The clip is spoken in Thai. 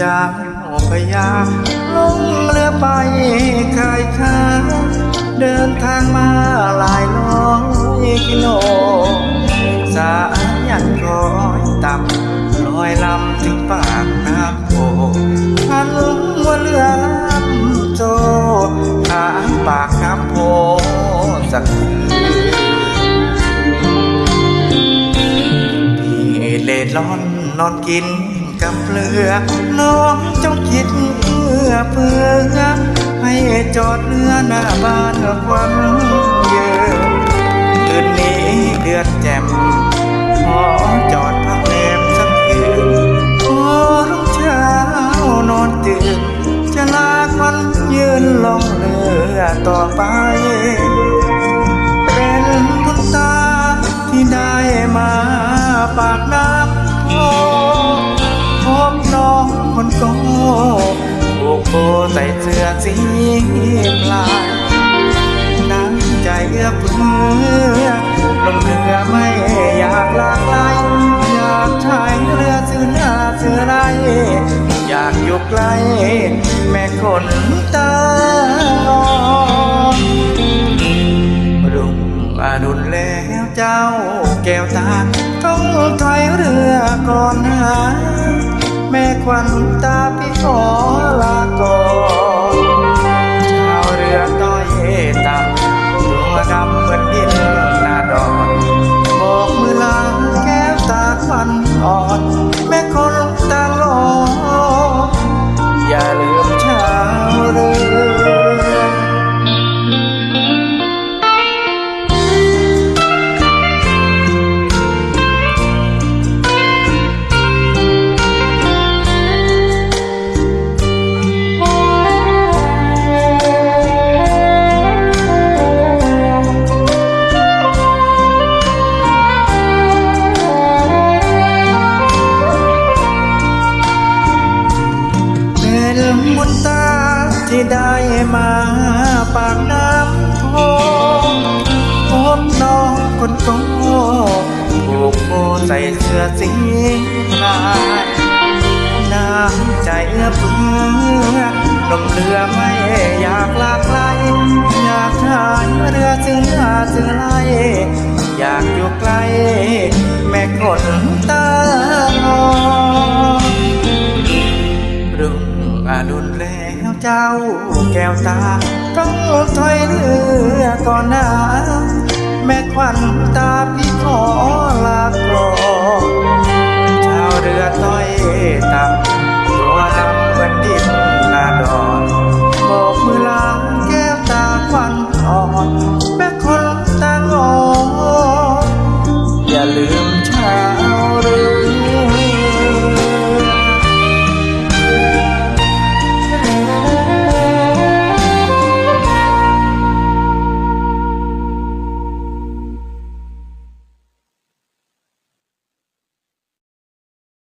เจ้าพยาลงเรือไปคายค้าเดินทางมาหลายร้อยกิโล สายันคอยต่ำลอยลำถึงปากน้ำโพพันว่าเรือลำโจทางปากน้ำโพสักคืนพี่เล่ร่อนนอนกิน กับเปลือกน้องจงคิดเพื่อเพื่อให้จอดเรือหน้าบ้านควันเยอะคืนนี้เดือนแจ่มขอจอดพักแรมสักคืนพอรุ่งเช้านอนตื่นจะลากมันยืนลงเรือต่อไป เป็นบุญตาที่ได้ กผูกโบใส่เสื้อสีปลายน้ำใจเอื้อเฟื้อลงเรือไม่อยากลากไกลอยากใช้เรือซื้อหน้าซื้อไรอยากอยู่ใกล้แม่คนตาลอนรุ่งอรุณแล้วเจ้าแก้วตาต้องถอยเรือก่อนนะแม่ค วันตาพี่ขอลาก่อนชาวเรือต้อยต่ำตัวดำเหมือนดินนาดอนบอกมือลาแก้วตาควันอ่อนแม่คน ได้มาปากน้ำโพพบน้องคนโกผูกโบใส่เสื้อสีลายน้ำใจเอื้อเฟื้อลมเรือไม่อยากลากไกลอยากทายเรือจึงหาจึงไลอยากอยู่ใกล้ แม่คนตาลอ งอรุนแล้วเจ้าแก้วตาต้องถอยเรือก่อนนะแม่ควัน